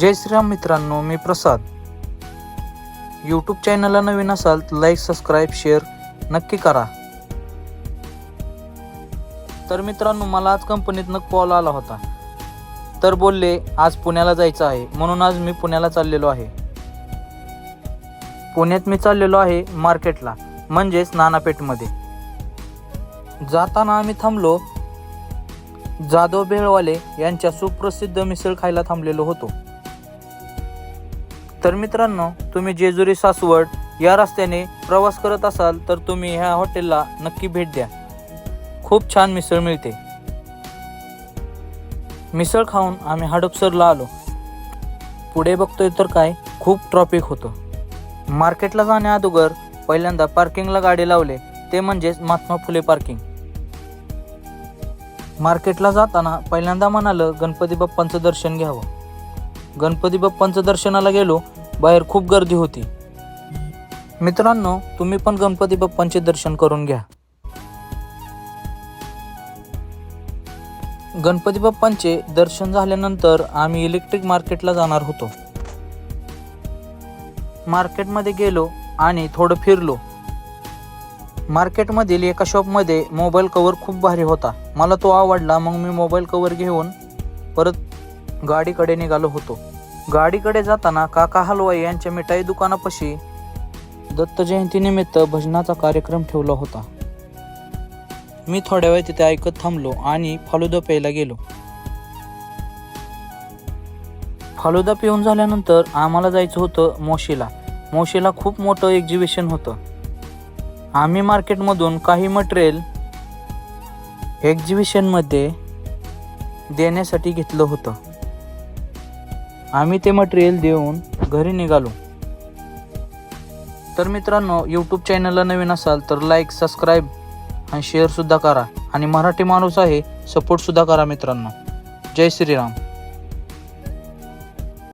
जय श्रीराम मित्रांनो मी प्रसाद. यूट्यूब चॅनलला नवीन असाल तर लाईक सबस्क्राईब शेअर नक्की करा. तर मित्रांनो मला आज कंपनीतनं कॉल आला होता. तर बोलले आज पुण्याला जायचं आहे. म्हणून आज मी पुण्याला चाललेलो आहे. पुण्यात मी चाललेलो आहे मार्केटला म्हणजेच नानापेठमध्ये. जाताना आम्ही थांबलो. जाधव भेळवाले यांच्या सुप्रसिद्ध मिसळ खायला थांबलेलो होतो. तर मित्रांनो तुम्ही जेजुरी सासवड या रस्त्याने प्रवास करत असाल तर तुम्ही ह्या हॉटेलला नक्की भेट द्या. खूप छान मिसळ मिळते. मिसळ खाऊन आम्ही हडपसरला आलो. पुढे बघतोय तर काय खूप ट्रॉफिक होतं. मार्केटला जाण्या अगोदर पहिल्यांदा पार्किंगला गाडी लावले ते म्हणजेच महात्मा फुले पार्किंग मार्केटला जाताना पहिल्यांदा म्हणालं गणपती बाप्पांचं दर्शन घ्यावं. गणपती बाप्पांचं दर्शनाला गेलो बाहेर खूप गर्दी होती. मित्रांनो तुम्ही पण गणपती बाप्पांचे दर्शन करून घ्या. गणपती बाप्पांचे दर्शन झाल्यानंतर आम्ही इलेक्ट्रिक मार्केटला जाणार होतो. मार्केटमध्ये गेलो आणि थोडं फिरलो. मार्केटमधील एका शॉपमध्ये मोबाईल कवर खूप भारी होता. मला तो आवडला मग मी मोबाईल कवर घेऊन परत गाडीकडे निघालो होतो. गाडीकडे जाताना काका हलवाई यांच्या मिठाई दुकानापाशी दत्त जयंतीनिमित्त भजनाचा कार्यक्रम ठेवला होता. मी थोड्या वेळ तिथे ऐकत थांबलो आणि फालुदा प्यायला गेलो. फालुदा पिऊन झाल्यानंतर आम्हाला जायचं होतं मोशीला. मोशीला खूप मोठं एक्झिबिशन होतं. आम्ही मार्केटमधून काही मटेरियल एक्झिबिशनमध्ये देण्यासाठी घेतलं होतं. आम्ही ते मटेरियल देऊन घरी निघालो. तर मित्रांनो यूट्यूब चॅनलला नवीन असाल तर लाईक सबस्क्राईब आणि शेअरसुद्धा करा. आणि मराठी माणूस आहे सपोर्टसुद्धा करा मित्रांनो. जय श्रीराम.